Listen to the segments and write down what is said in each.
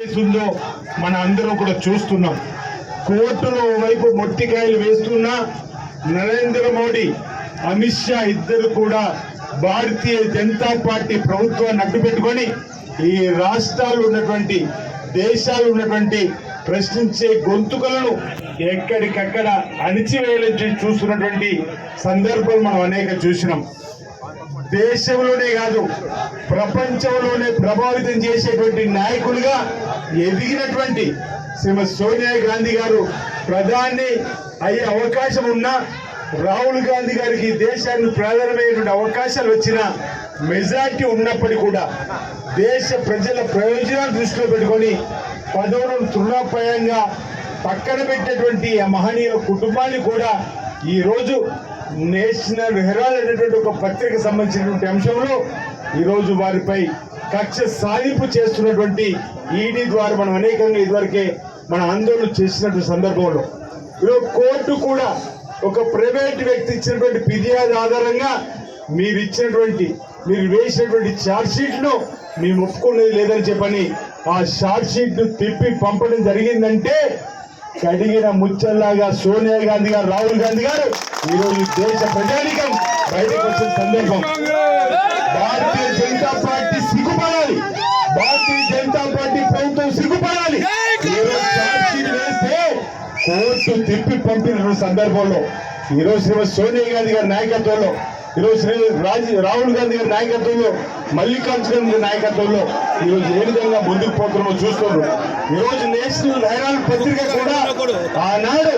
ఉందో మన అందరం కూడా చూస్తున్నాం. కోర్టులో వైపు మొట్టికాయలు వేస్తున్న నరేంద్ర మోడీ అమిత్ షా ఇద్దరు కూడా భారతీయ జనతా పార్టీ ప్రభుత్వాన్ని అడ్డు పెట్టుకొని ఈ రాష్ట్రాలు ఉన్నటువంటి దేశాలు ఉన్నటువంటి ప్రశ్నించే గొంతుకలను ఎక్కడికక్కడ అణిచివేయాలని చూస్తున్నటువంటి సందర్భాలు మనం అనేక చూసినాం. దేశంలోనే కాదు ప్రపంచంలోనే ప్రభావితం చేసేటువంటి నాయకులుగా ఎదిగినటువంటి శ్రీమతి సోనియా గాంధీ గారు ప్రధాని అయ్యే అవకాశం ఉన్నా రాహుల్ గాంధీ గారికి దేశాన్ని ప్రధానమైనటువంటి అవకాశాలు వచ్చిన మెజార్టీ ఉన్నప్పటికీ కూడా దేశ ప్రజల ప్రయోజనాలు దృష్టిలో పెట్టుకొని పదవులను తృణాపాయంగా పక్కన పెట్టేటువంటి మహనీయుల కుటుంబాన్ని కూడా ఈరోజు నేషనల్ హెరాల్డ్ అనేటువంటి ఒక పత్రిక సంబంధించినటువంటి అంశంలో ఈరోజు వారిపై కక్ష సాధింపు చేస్తున్నటువంటి ఈడీ ద్వారా మనం అనేకంగా ఇదివరకే మన ఆందోళన చేసినటువంటి సందర్భంలో. ఈరోజు కోర్టు కూడా ఒక ప్రైవేట్ వ్యక్తి ఇచ్చినటువంటి ఫిర్యాదు ఆధారంగా మీరు ఇచ్చినటువంటి మీరు వేసినటువంటి ఛార్జ్షీట్ను మేము ఒప్పుకునేది లేదని చెప్పని ఆ ఛార్జ్షీట్ను తిప్పి పంపడం జరిగిందంటే కడిగిన ముచ్చల్లాగా సోనియా గాంధీ గారు రాహుల్ గాంధీ గారు ఈరోజు దేశ ప్రజానికం బయటకు వచ్చిన సందర్భం భారతీయ జనతా పార్టీ సిగ్గుపడాలి. భారతీయ జనతా పార్టీ ప్రభుత్వం సిగ్గుపడాలి. వేస్తే కోర్టు తిప్పి పంపిన సందర్భంలో ఈరోజు శ్రీమతి సోనియా గాంధీ గారి నాయకత్వంలో ఈరోజు శ్రీ రాజీ రాహుల్ గాంధీ గారి నాయకత్వంలో మల్లికార్జున గారి నాయకత్వంలో ఈరోజు ఏ విధంగా ముందుకు పోతున్నామో చూస్తున్నారు ఈరోజు నేషనల్ హెరాల్డ్ పత్రిక కూడా ఆనాడు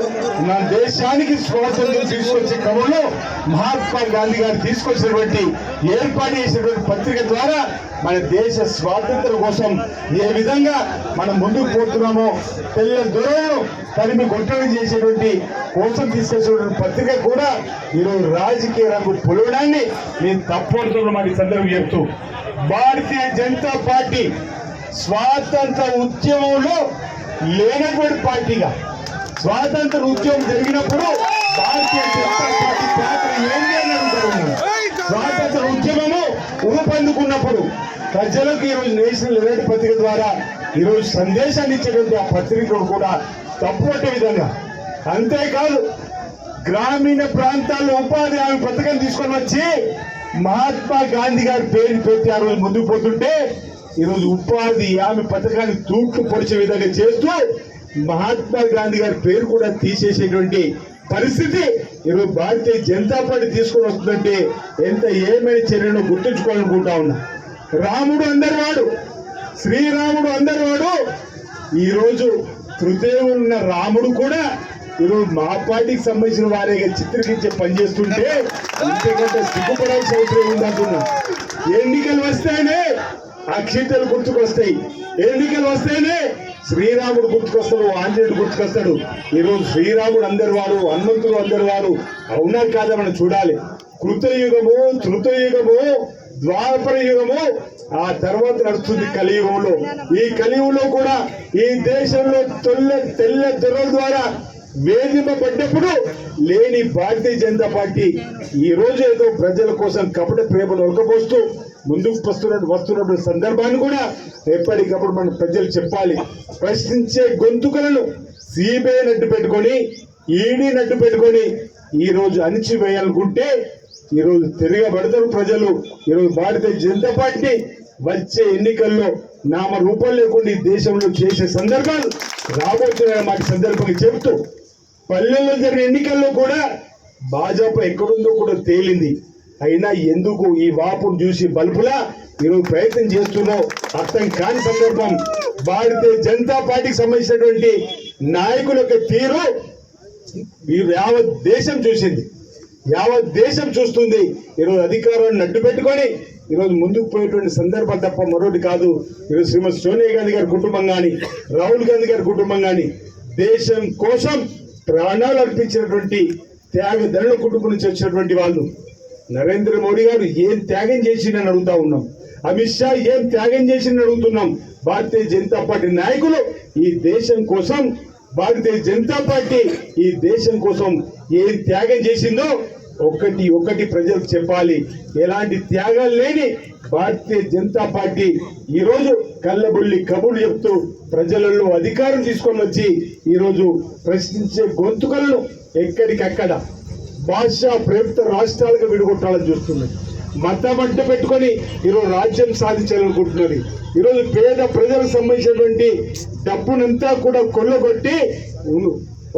నా దేశానికి స్వాతంత్రం తీసుకొచ్చే క్రమంలో మహాత్మా గాంధీ గారు తీసుకొచ్చినటువంటి ఏర్పాటు చేసినటువంటి పత్రిక ద్వారా మన దేశ స్వాతంత్రం కోసం ఏ విధంగా మనం ముందుకు పోతున్నామో తెల్ల దొరలను తరిమి గొట్టడి చేసేటువంటి కోసం తీసుకొచ్చినటువంటి పత్రిక కూడా ఈరోజు రాజకీయ రంగు పొలవడాన్ని నేను తప్పడుతున్న మరి సందర్భం చెప్తూ భారతీయ జనతా పార్టీ స్వాతంత్ర ఉద్యమంలో లేనటువంటి పార్టీగా. స్వాతంత్ర ఉద్యమం జరిగినప్పుడు భారతీయ జనతా పార్టీ పాత్ర ఏంటి అని అడుగుతారు స్వాతంత్ర ఉద్యమము ఊపందుకున్నప్పుడు ప్రజలకు ఈరోజు నేషనల్ హెరాల్డ్ పత్రిక ద్వారా ఈరోజు సందేశాన్ని ఇచ్చేటువంటి ఆ పత్రికలు కూడా తప్పుపట్టే విధంగా. అంతేకాదు గ్రామీణ ప్రాంతాల్లో ఉపాధి హామీ పథకం తీసుకొని వచ్చి మహాత్మా గాంధీ గారి పేరు పెట్టి ఆ రోజు ముందుకు పోతుంటే ఈరోజు ఉపాధి ఆమె పథకాన్ని తూట్లు పొడిచే విధంగా చేస్తూ మహాత్మా గాంధీ గారి పేరు కూడా తీసేసేటువంటి పరిస్థితి ఈరోజు భారతీయ జనతా పార్టీ తీసుకొని వస్తుందంటే ఎంత ఏమైనా చర్యలో గుర్తుంచుకోవాలనుకుంటా ఉన్నా. రాముడు అందరి వాడు శ్రీరాముడు అందరి వాడు ఈరోజు తృతీయుడు ఉన్న రాముడు కూడా ఈరోజు మా పార్టీకి సంబంధించిన వారే చిత్రీకరించే పని చేస్తుంటే ఇంతకంటే సిగ్గుపడాల్సిన అవసరం ఉందంటున్నా ఎన్నికలు వస్తేనే అక్షింతలు గుర్తుకొస్తాయి. ఎన్నికలు వస్తేనే శ్రీరాముడు గుర్తుకొస్తాడు ఆంజనేయుడు గుర్తుకొస్తాడు. ఈరోజు శ్రీరాముడు అందరి వారు హనుమంతుడు అందరి వారు అవునా కాదా మనం చూడాలి. కృతయుగము తృతయుగము ద్వాపర యుగము ఆ తర్వాత నడుస్తుంది కలియుగంలో. ఈ కలియుగంలో కూడా ఈ దేశంలో తొల్ల తెల్ల దొరల ద్వారా వేధింపబడ్డప్పుడు లేని భారతీయ జనతా పార్టీ ఈ రోజు ఏదో ప్రజల కోసం కపట ప్రేమను ఒలకపోస్తూ ముందుకు వస్తున్న వస్తున్నటువంటి సందర్భాన్ని కూడా ఎప్పటికప్పుడు మన ప్రజలు చెప్పాలి. ప్రశ్నించే గొంతుకలను సిబిఐ నడ్డు పెట్టుకొని ఈడీ నడ్డు పెట్టుకొని ఈరోజు అణిచివేయాలనుకుంటే ఈరోజు తిరగబడతారు ప్రజలు. ఈరోజు భారతీయ జనతా పార్టీ వచ్చే ఎన్నికల్లో నామ రూపం లేకుండా ఈ దేశంలో చేసే సందర్భాలు రాబోతున్నాయని మాకు సందర్భంగా చెబుతూ పల్లెల్లో జరిగిన ఎన్నికల్లో కూడా భాజపా ఎక్కడుందో కూడా తేలింది. అయినా ఎందుకు ఈ వాపును చూసి బల్బులా ఈరోజు ప్రయత్నం చేస్తున్నావు అర్థం కాని సందర్భం. భారతీయ జనతా పార్టీకి సంబంధించినటువంటి నాయకుల యొక్క తీరు యావత్ దేశం చూసింది. యావత్ దేశం చూస్తుంది. ఈరోజు అధికారాన్ని అడ్డు పెట్టుకొని ఈరోజు ముందుకు పోయేటువంటి సందర్భం తప్ప మరొకటి కాదు. ఈరోజు శ్రీమతి సోనియా గాంధీ గారి కుటుంబం కానీ రాహుల్ గాంధీ గారి కుటుంబం కానీ దేశం కోసం ప్రాణాలు అర్పించినటువంటి త్యాగదనుల కుటుంబం నుంచి వచ్చినటువంటి వాళ్ళు నరేంద్ర మోడీ గారు ఏం త్యాగం చేసిందని అడుగుతా ఉన్నాం. అమిత్ షా ఏం త్యాగం చేసిందని అడుగుతున్నాం. భారతీయ జనతా పార్టీ నాయకులు ఈ దేశం కోసం భారతీయ జనతా పార్టీ ఈ దేశం కోసం ఏం త్యాగం చేసిందో ఒకటి ఒకటి ప్రజలకు చెప్పాలి. ఎలాంటి త్యాగాలు లేని భారతీయ జనతా పార్టీ ఈరోజు కళ్ళబుల్లి కబుర్లు చెప్తూ ప్రజలలో అధికారం తీసుకొని వచ్చి ఈరోజు ప్రశ్నించే గొంతుకలను ఎక్కడికక్కడ భాషా ప్రభుత్వ రాష్ట్రాలుగా విడగొట్టాలని చూస్తున్నది. మతం అంటూ పెట్టుకొని ఈరోజు రాజ్యం సాధించాలనుకుంటున్నది. ఈరోజు పేద ప్రజలకు సంబంధించినటువంటి డబ్బునంతా కూడా కొల్లగొట్టి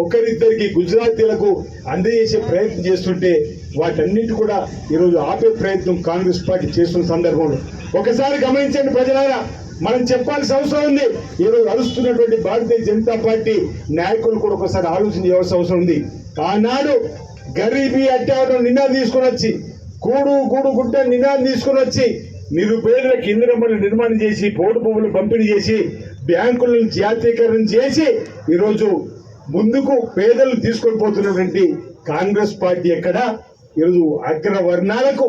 ఒకరిద్దరికి గుజరాతీలకు అందజేసే ప్రయత్నం చేస్తుంటే వాటన్నిటి కూడా ఈరోజు ఆపే ప్రయత్నం కాంగ్రెస్ పార్టీ చేస్తున్న సందర్భంలో. ఒకసారి గమనించండి ప్రజలారా మనం చెప్పాల్సిన అవసరం ఉంది. ఈరోజు అరుస్తున్నటువంటి భారతీయ జనతా పార్టీ నాయకులు కూడా ఒకసారి ఆలోచన చేయవలసిన అవసరం ఉంది. ఆనాడు గరీబీ అట్టావడం నినాదం తీసుకుని వచ్చి కూడు కూడు గుడ్డ నినాదం తీసుకొని వచ్చి నిరుపేదలకు ఇందిరమ్మలు నిర్మాణం చేసి పోటు పువ్వులు పంపిణీ చేసి బ్యాంకులను జాతీయకరణ చేసి ఈరోజు ముందుకు పేదలు తీసుకొని పోతున్నటువంటి కాంగ్రెస్ పార్టీ ఎక్కడ? ఈరోజు అగ్రవర్ణాలకు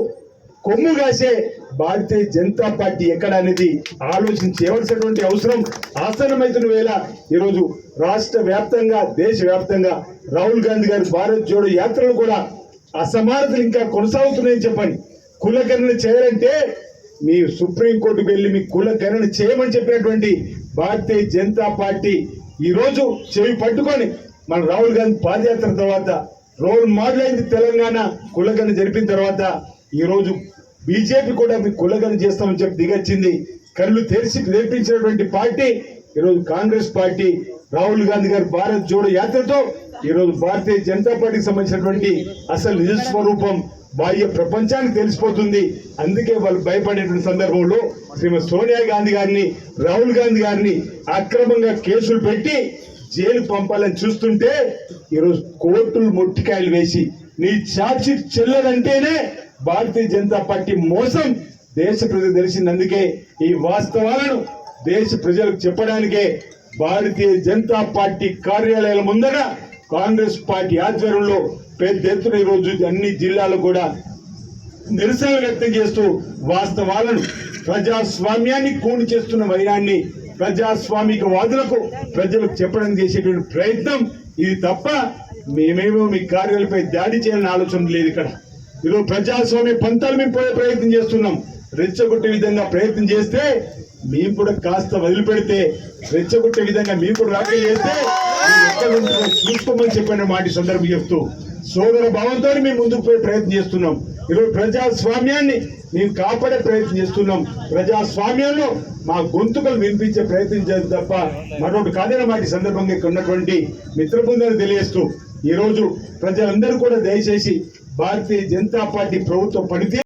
కొమ్ము కాసే భారతీయ జనతా పార్టీ ఎక్కడ అనేది ఆలోచన చేయవలసినటువంటి అవసరం ఆసనమైతున్న వేళ ఈరోజు రాష్ట్ర వ్యాప్తంగా దేశ వ్యాప్తంగా రాహుల్ గాంధీ గారి భారత్ జోడో యాత్రలు కూడా అసమానతలు ఇంకా కొనసాగుతున్నాయని చెప్పండి. కులకరణ చేయాలంటే మీ సుప్రీంకోర్టుకు వెళ్ళి మీ కులకరణ చేయమని చెప్పినటువంటి భారతీయ జనతా పార్టీ ఈరోజు చెవి పట్టుకొని మన రాహుల్ గాంధీ పాదయాత్ర తర్వాత రోల్ మోడల్ అయింది తెలంగాణ కులగన జరిపిన తర్వాత ఈరోజు బీజేపీ కూడా మీ కులగన చేస్తామని చెప్పి దిగొచ్చింది. కళ్ళు తెరిచి నేర్పించినటువంటి పార్టీ ఈరోజు కాంగ్రెస్ పార్టీ రాహుల్ గాంధీ గారి భారత్ జోడో యాత్రతో ఈరోజు భారతీయ జనతా పార్టీకి సంబంధించినటువంటి అసలు నిజ స్వరూపం బాహ్య ప్రపంచానికి తెలిసిపోతుంది. అందుకే వాళ్ళు భయపడేటువంటి సందర్భంలో శ్రీమతి సోనియా గాంధీ గారిని రాహుల్ గాంధీ గారిని అక్రమంగా కేసులు పెట్టి జైలు పంపాలని చూస్తుంటే ఈరోజు కోర్టులు మొట్టికాయలు వేసి నీ చార్జీ చెల్లదంటేనే భారతీయ జనతా పార్టీ మోసం దేశ ప్రజలు తెలిసిందందుకే ఈ వాస్తవాలను దేశ ప్రజలకు చెప్పడానికే భారతీయ జనతా పార్టీ కార్యాలయాల ముందర కాంగ్రెస్ పార్టీ ఆధ్వర్యంలో పెద్ద ఎత్తున ఈరోజు అన్ని జిల్లాలు కూడా నిరసన వ్యక్తం చేస్తూ వాస్తవాలను ప్రజాస్వామ్యాన్ని కూని చేస్తున్న వైరాన్ని ప్రజాస్వామిక వాదులకు ప్రజలకు చెప్పడం చేసేటువంటి ప్రయత్నం ఇది తప్ప మేమేమో మీ కార్యాలపై దాడి చేయాలని ఆలోచన లేదు ఇక్కడ. ఈరోజు ప్రజాస్వామ్య పంతాలు మేము పోయే ప్రయత్నం చేస్తున్నాం. రెచ్చగొట్టే విధంగా ప్రయత్నం చేస్తే మేము కూడా కాస్త వదిలిపెడితే రెచ్చగొట్టే విధంగా మేము కూడా రాక చేస్తే చూసుకోమని చెప్పిన మాట సందర్భం చెప్తూ సోదర భావంతో మేము ముందుకు పోయే ప్రయత్నం చేస్తున్నాం. ఈరోజు ప్రజాస్వామ్యాన్ని మేము కాపాడే ప్రయత్నం చేస్తున్నాం. ప్రజాస్వామ్యంలో మా గొంతుకలు వినిపించే ప్రయత్నం చేద్దాం తప్ప మరొకటి కాదని మాట సందర్భంగా ఇక్కడ ఉన్నటువంటి మిత్ర బృందాన్ని తెలియజేస్తూ ఈ రోజు ప్రజలందరూ కూడా దయచేసి భారతీయ జనతా పార్టీ ప్రభుత్వం పడితే